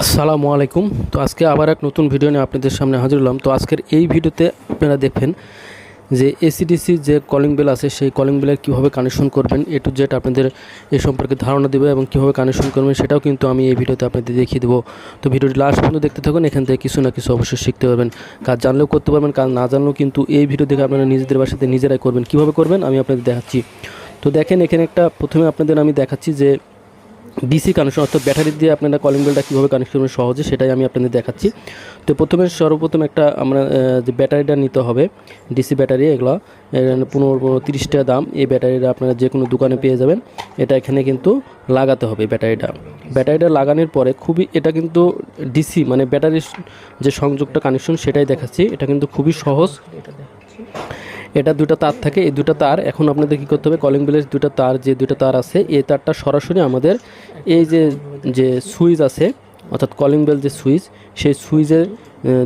আসসালামু আলাইকুম। তো আজকে আবার এক নতুন ভিডিও নিয়ে আপনাদের সামনে হাজির হলাম। তো আজকের এই ভিডিওতে আপনারা দেখবেন যে এসিডিসি যে কলিং বেল আছে, সেই কলিং বেলের কীভাবে কানেকশন করবেন এ টু জেড আপনাদের এ সম্পর্কে ধারণা দেবে এবং কীভাবে কানেকশন করবেন সেটাও কিন্তু আমি এই ভিডিওতে আপনাদের দেখিয়ে দেবো। তো ভিডিওটি লাস্ট পর্যন্ত দেখতে থাকুন, এখান থেকে কিছু না কিছু অবশ্যই শিখতে পারবেন। কাজ জানলেও করতে পারবেন কাজ না জানলেও কিন্তু এই ভিডিও দেখে আপনারা নিজেদের বাসাতে নিজেরাই করবেন। কীভাবে করবেন আমি আপনাদের দেখাচ্ছি। তো দেখেন এখানে একটা প্রথমে আপনাদের আমি দেখাচ্ছি যে ডিসি কানেকশন অর্থাৎ ব্যাটারি দিয়ে আপনারা কলিং বেলটা কীভাবে কানেকশন করবেন সহজে সেটাই আমি আপনাদের দেখাচ্ছি। তো প্রথমে সর্বপ্রথম একটা আমরা যে ব্যাটারিটা নিতে হবে ডিসি ব্যাটারি এগুলো পনেরো পনেরো, তিরিশ টাকা দাম। এই ব্যাটারিটা আপনারা যে কোনো দোকানে পেয়ে যাবেন। এটা এখানে কিন্তু লাগাতে হবে ব্যাটারিটা ব্যাটারিটা লাগানোর পরে খুবই, এটা কিন্তু ডিসি মানে ব্যাটারির যে সংযোগটা কানেকশন সেটাই দেখাচ্ছি। এটা কিন্তু খুবই সহজ। এটা দুটো তার থাকে, এই দুটো তার এখন আপনাদের কী করতে হবে কলিং বেলের দুটো তার, যে দুটো তার আছে, এই তারটা সরাসরি আমাদের এই যে যে সুইচ আছে, অর্থাৎ কলিং বেল যে সুইচ, সেই সুইচের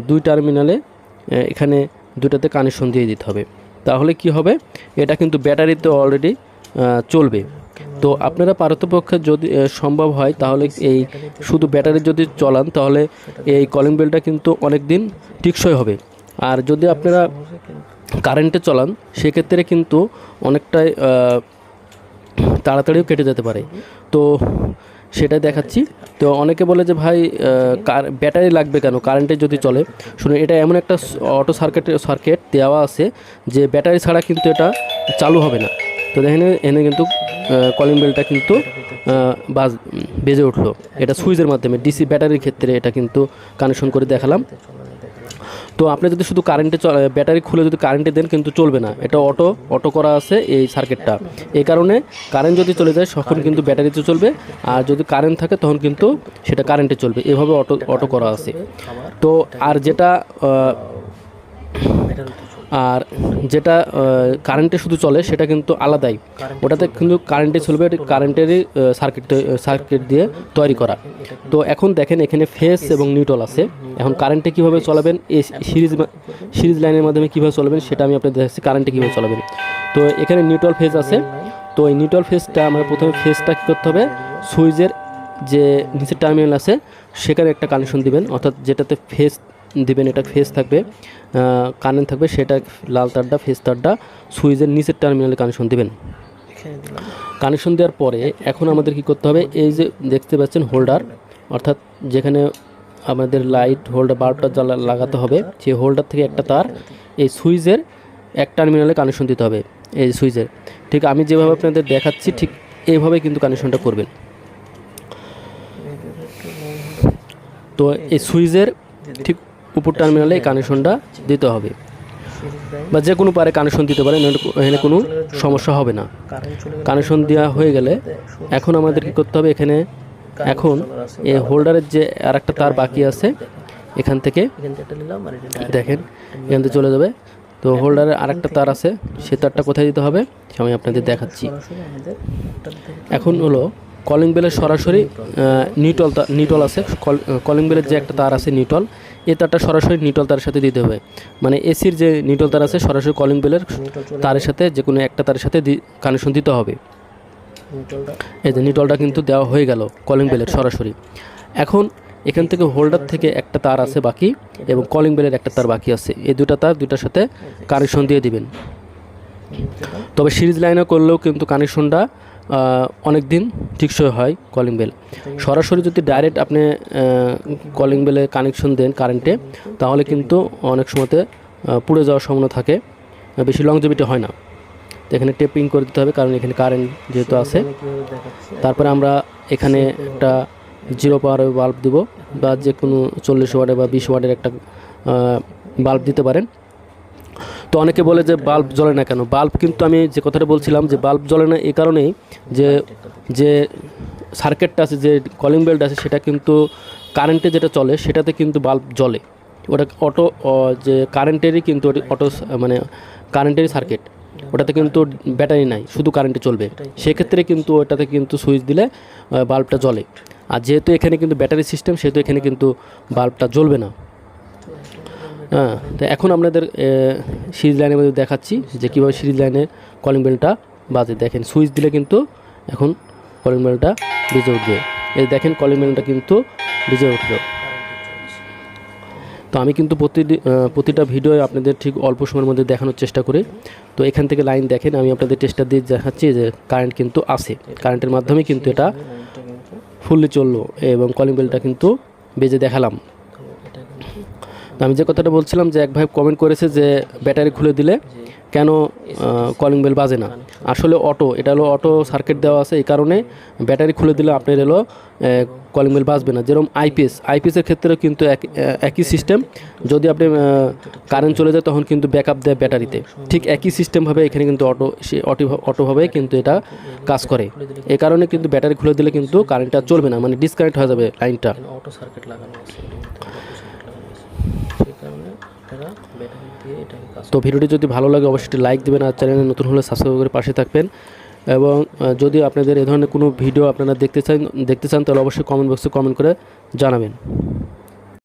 দুই টার্মিনালে এখানে দুটাতে কানেকশন দিয়ে দিতে হবে। তাহলে কি হবে? এটা কিন্তু ব্যাটারিতে অলরেডি চলবে। তো আপনারা পারতপক্ষে যদি সম্ভব হয়, তাহলে এই শুধু ব্যাটারি যদি চলান, তাহলে এই কলিং বেলটা কিন্তু অনেক দিন টিকসই হবে। আর যদি আপনারা কারেন্টে চলান, সেক্ষেত্রে কিন্তু অনেকটাই তাড়াতাড়িও কেটে যেতে পারে। তো সেটাই দেখাচ্ছি। তো অনেকে বলে যে, ভাই কার- ব্যাটারি লাগবে কেন? কারেন্টে যদি চলে। শুনুন, এটা এমন একটা অটো সার্কিট সার্কিট দেওয়া আছে যে, ব্যাটারি ছাড়া কিন্তু এটা চালু হবে না। তো দেখেন, এনে কিন্তু কলিং বেলটা কিন্তু বাজ, বেজে উঠল। এটা সুইচের মাধ্যমে, ডিসি ব্যাটারির ক্ষেত্রে এটা কিন্তু কানেকশন করে দেখালাম। তো আপনি যদি শুধু কারেন্টে ব্যাটারি খুলে যদি কারেন্টে দেন, কিন্তু চলবে না। এটা অটো অটো করা আছে এই সার্কিটটা এই কারণে কারেন্ট যদি চলে যায়, তখন কিন্তু ব্যাটারিতে চলবে। আর যদি কারেন্ট থাকে, তখন কিন্তু সেটা কারেন্টে চলবে। এভাবে অটো অটো করা আছে। তো আর যেটা আর যেটা কারেন্টে শুধু চলে সেটা কিন্তু আলাদাই। ওটাতে কিন্তু কারেন্টে চলবে এটা কারেন্টেরই সার্কিট সার্কিট দিয়ে তৈরি করা। তো এখন দেখেন এখানে ফেস এবং নিউট্রাল আছে। এখন কারেন্টে কীভাবে চলাবেন এই সিরিজ সিরিজ লাইনের মাধ্যমে কীভাবে চলাবেন সেটা আমি আপনাদের দেখাচ্ছি কারেন্টে কীভাবে চলাবেন। তো এখানে নিউট্রাল ফেজ আছে। তো এই নিউট্রাল ফেজটা আমরা প্রথমে ফেজটা কী করতে হবে? সুইচের যে নিচের টার্মিনাল আছে সেখানে একটা কানেকশন দিবেন। অর্থাৎ যেটাতে ফেস দিবেন এটা ফেস থাকবে কারেন্ট থাকবে সেটা লাল তারটা ফেস তারটা সুইচের নিচের টার্মিনালে কানেকশন দেবেন। কানেকশন দেওয়ার পরে এখন আমাদের কি করতে হবে এই যে দেখতে পাচ্ছেন হোল্ডার অর্থাৎ যেখানে আমাদের লাইট হোল্ডার বাল্বটা জ্বালা- লাগাতে হবে সেই হোল্ডার থেকে একটা তার এই সুইচের এক টার্মিনালে কানেকশন দিতে হবে এই সুইচের। ঠিক আমি যেভাবে আপনাদের দেখাচ্ছি ঠিক এইভাবে কিন্তু কানেকশনটা করবেন। তো এই সুইচের ঠিক উপর টার্মিনালে এই কানেকশনটা দিতে হবে। বা যে কোনো পারে কানেকশন দিতে পারেন এখানে কোনো সমস্যা হবে না। কানেকশন দেওয়া হয়ে গেলে এখন আমাদের কি করতে হবে? এখানে এখন এই হোল্ডারের যে আর একটা তার বাকি আছে এখান থেকে দেখেন এখান থেকে চলে যাবে। তো হোল্ডারের আরেকটা তার আছে সে তারটা কোথায় দিতে হবে? আমি আপনাদের দেখাচ্ছি। এখন হলো কলিং বেলের সরাসরি নিউটল নিউটল আছে। কলিং বেলের যে একটা তার আছে নিউটল এই তারটা সরাসরি নিউটল তারের সাথে দিতে হবে। মানে এসির যে নিউটল তার আছে, সরাসরি কলিং বেলের তারের সাথে যে কোনো একটা তারের সাথে কানেকশন দিতে হবে। এই যে নিউটলটা কিন্তু দেওয়া হয়ে গেল কলিং বেলের সরাসরি। এখন এখান থেকে হোল্ডার থেকে একটা তার আছে বাকি এবং কলিং বেলের একটা তার বাকি আছে। এই দুটা তার দুটার সাথে কানেকশন দিয়ে দিবেন। তবে সিরিজ লাইনে করলেও কিন্তু কানেকশনটা অনেক দিন টিকসই হয় কলিং বেল সরাসরি যদি ডাইরেক্ট আপনি কলিং বেলে কানেকশন দেন কারেন্টে তাহলে কিন্তু অনেক সময়তে পুড়ে যাওয়ার সম্ভাবনা থাকে। বেশি লংজিভিটি হয় না। তো এখানে টেপিং করে দিতে হবে কারণ এখানে কারেন্ট যেহেতু আছে। তারপরে আমরা এখানে একটা জিরো পাওয়ারের বাল্ব দিব বা যে কোনো চল্লিশ ওয়াটের বা বিশ ওয়ার্ডের একটা বাল্ব দিতে পারেন। তো অনেকে বলে যে বাল্ব জ্বলে না কেন? বাল্ব কিন্তু আমি যে কথাটা বলছিলাম যে বাল্ব জ্বলে না এই কারণেই যে যে সার্কিটটা আছে, যে কলিং বেল্ট আছে, সেটা কিন্তু কারেন্টে যেটা চলে, সেটাতে কিন্তু বাল্ব জ্বলে। ওটা অটো যে কারেন্টেরই কিন্তু অটো মানে কারেন্টেরই সার্কিট ওটাতে কিন্তু ব্যাটারি নাই, শুধু কারেন্টে চলবে। সেক্ষেত্রে কিন্তু ওটাতে কিন্তু সুইচ দিলে বাল্বটা জ্বলে। আর যেহেতু এখানে কিন্তু ব্যাটারি সিস্টেম সেহেতু এখানে কিন্তু বাল্বটা জ্বলবে না। হ্যাঁ তো এখন আপনাদের সিরিজ লাইনের মধ্যে দেখাচ্ছি যে কীভাবে সিরিজ লাইনে কলিং বেলটা বাজে। দেখেন সুইচ দিলে কিন্তু এখন কলিং বেলটা বেজে উঠবে। এই দেখেন কলিং বেলটা কিন্তু বেজে উঠল। তো আমি কিন্তু প্রতিটি প্রতিটা ভিডিও আপনাদের ঠিক অল্প সময়ের মধ্যে দেখানোর চেষ্টা করি। তো এখান থেকে লাইন দেখেন, আমি আপনাদের টেস্টার দিয়ে দেখাচ্ছি যে কারেন্ট কিন্তু আছে। কারেন্টের মাধ্যমে কিন্তু এটা ফুললি চলল এবং কলিং বেলটা কিন্তু বেজে দেখালাম। আমি যে কথাটা বলছিলাম যে এক ভাই কমেন্ট করেছে যে ব্যাটারি খুলে দিলে কেন কলিং বেল বাজে না। আসলে অটো এটা হলো অটো সার্কিট দেওয়া আছে, এই কারণে ব্যাটারি খুলে দিলে আপনার এলো কলিং বেল বাজবে না। যেরকম আইপিএস আইপিএসের ক্ষেত্রে কিন্তু এক- একই সিস্টেম যদি আপনি কারেন্ট চলে যায় তখন কিন্তু ব্যাকআপ দেয় ব্যাটারিতে। ঠিক একই সিস্টেমভাবে এখানে কিন্তু অটো সে অটো অটোভাবে কিন্তু এটা কাজ করে। এই কারণে কিন্তু ব্যাটারি খুলে দিলে কিন্তু কারেন্টটা চলবে না মানে ডিসকানেক্ট হয়ে যাবে লাইনটা অটো সার্কিট লাগানো তো ভিডিওটি যদি ভালো লাগে, অবশ্যই লাইক দেবেন আর চ্যানেলে নতুন হলে সাবস্ক্রাইব করে পাশে থাকবেন। এবং যদি আপনাদের এ ধরনের কোনো ভিডিও আপনারা দেখতে চান দেখতে চান, তাহলে অবশ্যই কমেন্ট বক্সে কমেন্ট করে জানাবেন।